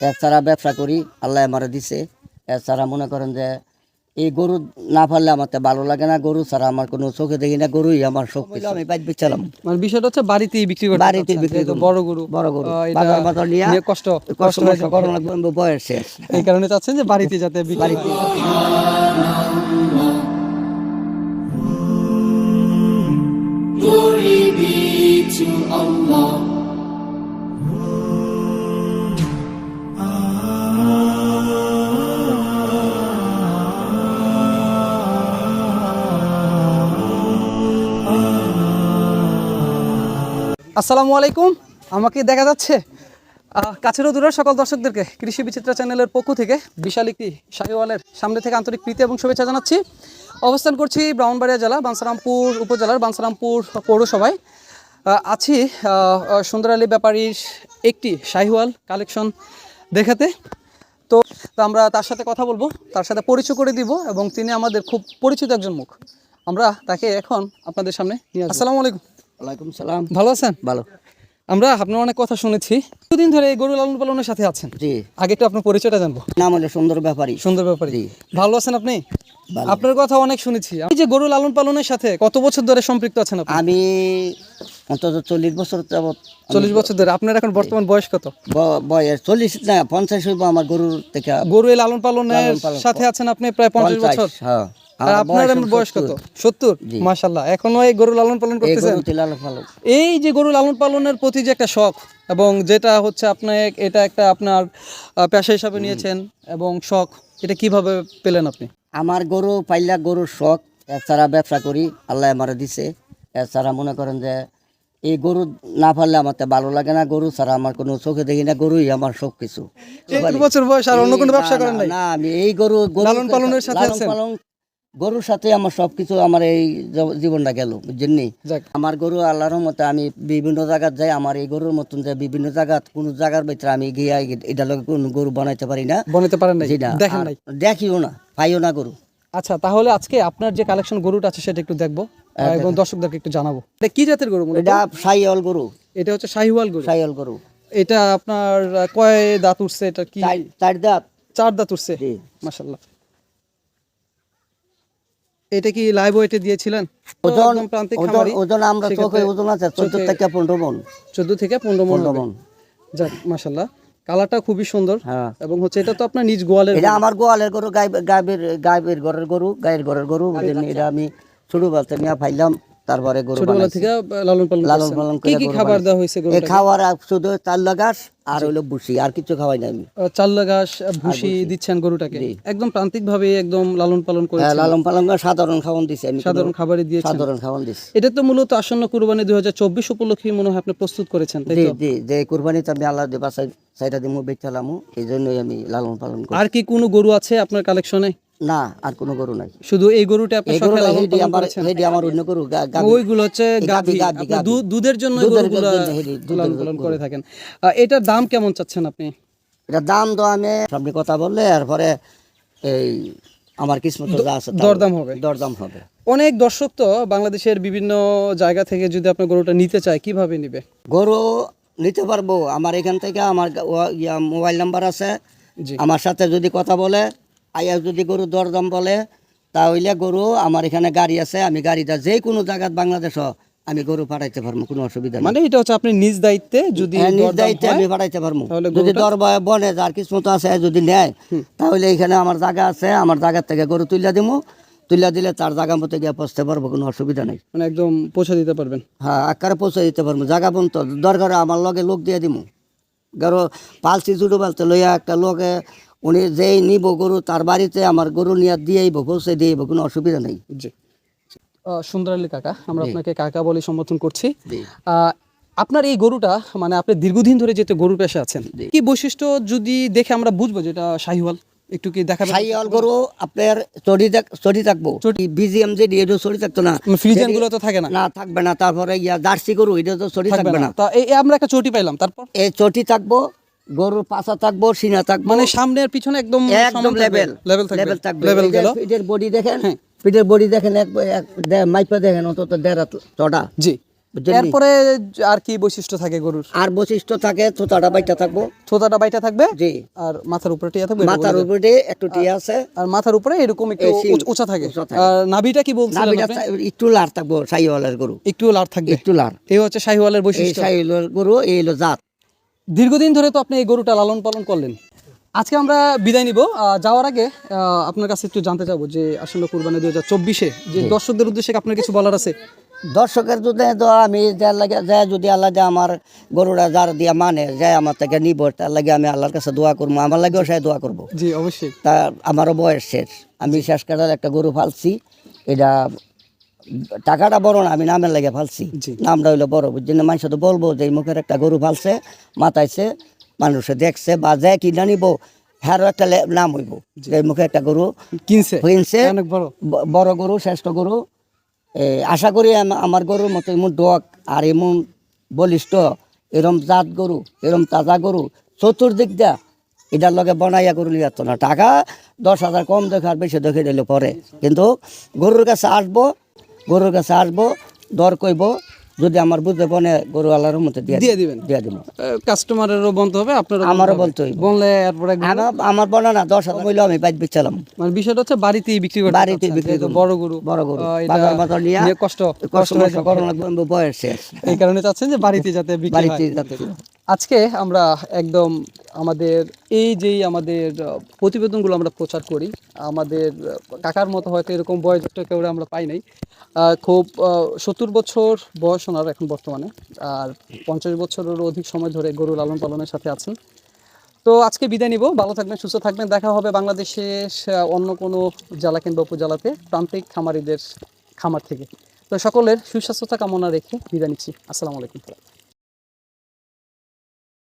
এছাড়া ব্যবসা করি আল্লাহ আমারে দিছে। এছাড়া মনে করেন যে এই গরু না পারলে আমার ভালো লাগে না। গরু ছাড়া আমার কোনো চোখে দেখি না গরুই আমার সব আমি বাইক বেচালাম মানে বিষয়টা হচ্ছে বাড়িতেই বিক্রি করতে বাড়িতেই বিক্রি যেহেতু বড় গরু। বড় গরু। বাজার বাজার নিয়ে কষ্ট কষ্ট। করানো বয়স শেষ। এই কারণে চাচ্ছেন যে বাড়িতে যাতে বাড়িতে। To Allah. আসসালামু আলাইকুম। আমাকে দেখা যাচ্ছে আহ, কাছেরও দূরের সকল দর্শকদেরকে কৃষি বিচিত্রা চ্যানেলের পক্ষ থেকে বিশাল একটি শাহিওয়ালের সামনে থেকে আন্তরিক প্রীতি এবং শুভেচ্ছা জানাচ্ছি। অবস্থান করছি ব্রাহ্মণবাড়িয়া জেলা বাঞ্ছারামপুর উপজেলার বাঞ্ছারামপুর পৌরসভায়। আছি সুন্দর আলী ব্যাপারীর একটি শাহিওয়াল কালেকশন দেখাতে। তো আমরা তার সাথে কথা বলব তার সাথে পরিচয় করে দিব এবং তিনি আমাদের খুব পরিচিত একজন মুখ। আমরা তাকে এখন আপনাদের সামনে নিয়ে। আসসালামু আলাইকুম। ওয়ালাইকুম সালাম। ভালো আছেন? ভালো। আমরা আপনার অনেক কথা শুনেছি। দুদিন ধরে এই গরু লালন পালনের সাথে আছেন। জি। আগে একটু আপনার পরিচয়টা জানব। নাম হলো সুন্দর ব্যাপারী। সুন্দর ব্যাপারে। ভালো আছেন আপনি? আপনার কথা অনেক শুনেছি। এই যে গরু লালন পালনের সাথে কত বছর ধরে সম্পৃক্ত আছেন আপনি? আমি অন্তত চল্লিশ বছর যাবৎ চল্লিশ বছর ধরে। আপনার এখন বর্তমান বয়স কত? বয়স চল্লিশ না পঞ্চাশ হইব আমার গরুর থেকে। গরু লালন পালনের সাথে আছেন আপনি প্রায় পঞ্চাশ পঞ্চাশ বছর। হ্যাঁ। আর আপনার বয়স কত? সত্তর। এখনও এই গরু লালন পালন করতেছেন? এই যে গরু লালন পালনের প্রতি যে একটা শখ এবং যেটা হচ্ছে আপনি এটা একটা আপনার পেশা হিসাবে নিয়েছেন এবং শখ এটা কীভাবে পেলেন আপনি? আমার গরু পাইলা গরুর শখ এছাড়া ব্যবসা করি আল্লাহ আমারে দিছে। এছাড়া মনে করেন যে এই গরু না পারলে আমার তো ভালো লাগে না গরু ছাড়া আমার কোনো চোখে দেখি না গরুই আমার সব কিছু বছর বয়স আর অন্য কোনো ব্যবসা করেন না আমি এই গরু গরু লালন পালনের সাথে পালন গরুর সাথে আমার সবকিছু আমার এই জীবনটা গেল বুঝছেন আমার গরু আল্লাহর মতে আমি বিভিন্ন জায়গায় যাই আমার এই গরুর মতন যে বিভিন্ন জায়গা কোন জায়গার ভিতরে আমি গিয়া এটা লগে কোনো গরু বানাইতে পারি না। বনাতে পারেন না? দেখেন নাই? দেখিও না পাইও না গরু। আচ্ছা তাহলে আজকে আপনার যে কালেকশন গরুটা আছে সেটা একটু দেখব হ্যাঁ, এবং দর্শকদেরকে একটু জানাব। এটা কি জাতের গরু? এটা সাইল গরু। এটা হচ্ছে শাহিওয়াল গরু? সাইল গরু। এটা আপনার কয় দাঁত উঠছে? এটা কি? চার- দাঁত। চার দাঁত উঠছে? জি। মাশাল্লাহ এটা কি লাইভ ওয়েটে দিয়েছিলেন? ওজন প্রান্তিক খামারি। ওজন আমরা চোখে ওজন আছে চোদ্দ থেকে পনেরো মণ চোদ্দ থেকে পনেরো মন পনেরো হবে। মন। যাক মাশাআল্লাহ। কালারটা খুবই সুন্দর। হ্যাঁ। এবং হচ্ছে এটা তো আপনার নিজ গোয়ালের এটা আমার গোয়ালের গরু গাই গাইবের গাইবের ঘরের গরু গায়ের ঘরের গরু। বুঝলেন? এটা আমি ছোট থেকে নিয়ে ফাইলাম। তারপরে গরু ছোটবেলা থেকে লালন পালন লালন পালন করে কি খাবার দেওয়া হয়েছে এই? আর শুধু আর হইল বুসি আর কিছু খাওয়াই না আমি। আহ, চাল্লা ঘাস ভুসি দিচ্ছেন গরুটাকে? একদম প্রান্তিক ভাবে একদম লালন পালন করে হ্যাঁ, লালন পালন করে সাধারণ খাওয়ান দিছি আমি সাধারণ খাবারে দিয়েছেন? সাধারণ খাওয়ান দিছি। এটা তো মূলত আসন্ন কুরবানি দুই হাজার চব্বিশ উপলক্ষে মনে হয় আপনি প্রস্তুত করেছেন তাই জি তো? জি যে কুরবানিতে আমি আল্লাহ দেবা সাইডা দিমু বেচালামু এই জন্যই আমি লালন পালন করি আর কি কোনো গরু আছে আপনার কালেকশনে না আর কোনো গরু নাই। শুধু এই গরুটা আপনি গরু নাই, লালন পালন আমার করেছেন। হেডি আমার অন্য গরু ওইগুলো হচ্ছে আপনি। দু- দুধের জন্য গরুগুলা লালন পালন করে থাকেন। এটার দাম কেমন চাচ্ছেন আপনি? এটা দাম তো আমি সামনে কথা বললে এরপরে এই আমার কিসমত যা আছে দরদাম হবে। দরদাম হবে। অনেক দর্শক তো বাংলাদেশের বিভিন্ন জায়গা থেকে যদি আপনার গরুটা নিতে চায় কীভাবে নিবে? গরু নিতে পারব। আমার এখান থেকে আমার মোবাইল নাম্বার আছে। আমার সাথে যদি কথা বলে আইয়া যদি গরু দরদাম বলে তাহলে গরু আমার এখানে গাড়ি আছে আমি গাড়িটা যে কোনো জায়গায় বাংলাদেশ আমি গরু পাঠাইতে পারব কোনো অসুবিধা মানে এটা হচ্ছে আপনি নিজ দায়িত্বে যদি হ্যাঁ, নিজ দায়িত্বে আমি পাঠাইতে পারব যদি দর বনে যার কিসমত আছে যদি নেয় তাহলে এখানে আমার জায়গা আছে আমার জায়গা থেকে গরু তুলিয়া দিমু। তুলিয়া দিলে তার জায়গা মতো গিয়ে পৌঁছতে পারব কোনো অসুবিধা নেই। মানে একদম পৌঁছে দিতে পারবেন। হ্যাঁ আকারে পৌঁছে দিতে পারব জায়গা পর্যন্ত। দরকার আমার লগে লোক দিয়ে দিমু। গরু পালছি জুড়ো পালতে লইয়া একটা লোকে উনি যেই নিব গরু তার বাড়িতে আমার গরু নিয়ে দিয়েইব পৌঁছে দিয়েইব কোনো অসুবিধা নেই। জি। সুন্দর আলী কাকা আমরা আপনাকে কাকা বলে সম্বোধন করছি। আপনার এই গরুটা মানে আপনি দীর্ঘদিন ধরে যেতে গরুর পেশে আছেন কি বৈশিষ্ট্য যদি দেখে আমরা বুঝব যেটা শাহিওয়াল? একটু কি দেখাবেন? সাইয়াল গরু আপনার চড়ি চড়ি থাকব। বিজিএম যে দিয়ে চড়ি থাকতো না ফ্রিজেনগুলো তো থাকে না। না থাকবে না। তারপরে ইয়া জার্সি গরু এটা তো চড়ি থাকবে না। তা এই আমরা একটা চটি পাইলাম তারপর? এই চটি থাকব গরুর পাছা থাকব সিনা থাকব। মানে সামনে আর পিছনে একদম একদম লেভেল লেভেল লেভেল থাকবে লেভেল গেল। পিঠের বডি দেখেন পিঠের বডি দেখেন এক মাইপা দেখেন অন্তত দেড় চড়া জি। এরপরে আর কি বৈশিষ্ট্য থাকে গরুর? আর বৈশিষ্ট্য থাকে থোতাটা বাইটা থাকব। থোতাটা বাইটা থাকবে? জি। আর মাথার উপরে টিয়া থাকবে মাথার উপরে একটু টিয়া আছে। আর মাথার উপরে এরকম একটু উঁচ- থাকে। আর নাভিটা কি বলছিলেন নাভিটা একটু লার থাকব সাইওয়ালের গরু। একটু লার থাকবে। একটু লার। এই হচ্ছে শাহিওয়ালের বৈশিষ্ট্য। সাইওয়ালের গরু এই হলো জাত। দীর্ঘদিন ধরে তো আপনি এই গরুটা লালন পালন করলেন। আজকে আমরা বিদায় নিব। যাওয়ার আগে আপনার কাছে একটু জানতে চাবো যে আসলে কুরবানি দুই হাজার চব্বিশে যে দর্শকদের উদ্দেশ্যে আপনার কিছু বলার আছে? দর্শকের যদি তো আমি যার লাগে যায় যদি আল্লাহ যে আমার গরুরা যার দিয়া মানে যায় আমার থেকে নিব তার লাগে আমি আল্লাহর কাছে দোয়া করব আমার লাগেও সে দোয়া করব। জি অবশ্যই। তা আমারও বয়স শেষ। আমি শেষ কাটার একটা গরু ফালছি এটা টাকাটা বড় না আমি নামের লাগে ফালছি। নামটা হইল বড় বুঝছেন মানুষ তো বলব যে এই মুখের একটা গরু ফালছে মাথাইছে মানুষে দেখছে বা যে কিনা নিব হ্যারও একটা নাম হইব। যে এই মুখে একটা গরু কিনছে? কিনছে। অনেক বড়। বড় গরু শ্রেষ্ঠ গরু। আশা করি আম- আমার গরুর মতো এমন ডক আর এমন বলিষ্ঠ এরম জাত গরু এরম তাজা গরু চতুর্দিক দিয়া এটার লগে বনাইয়া গরু লিয়াত না। টাকা দশ হাজার কম দেখে আর বেশি দেখে দিলে পরে। কিন্তু গরুর কাছে আসব গরুর কাছে আসব দর কইব যদি আমার বুঝতে বনে গরু আল্লাহর মতো দিয়ে দিয়ে দিবেন? দিয়ে দিব। কাস্টমারেরও বলতে হবে আপনারও আমারও বলতে হইব। বললে এরপরে আমার বনে না দশ হাজার হইলেও আমি বাইক বেচালাম মানে বিষয়টা হচ্ছে বাড়িতেই বিক্রি করতে বাড়িতে বিক্রি যেহেতু বড় গরু। বড় গরু। বাজার মতো নিয়ে কষ্ট কষ্ট করোনা লাগবে, বয়স শেষ। এই কারণে চাচ্ছেন যে বাড়িতে যাতে বিক্রি বাড়িতে যাতে আজকে আমরা একদম আমাদের এই যেই আমাদের প্রতিবেদনগুলো আমরা প্রচার করি আমাদের কাকার মতো হয়তো এরকম বয়স বয়োজ্যেষ্ঠ কেউ আমরা পাই নাই। খুব সত্তর বছর বয়স ওনার এখন বর্তমানে আর পঞ্চাশ বছরেরও অধিক সময় ধরে গরু লালন পালনের সাথে আছেন। তো আজকে বিদায় নিব ভালো থাকবেন সুস্থ থাকবেন দেখা হবে বাংলাদেশের আহ, অন্য কোনো জেলা কিংবা উপজেলাতে প্রান্তিক খামারিদের খামার থেকে। তো সকলের সুস্বাস্থ্যতা কামনা রেখে বিদায় নিচ্ছি। আসসালামু আলাইকুম।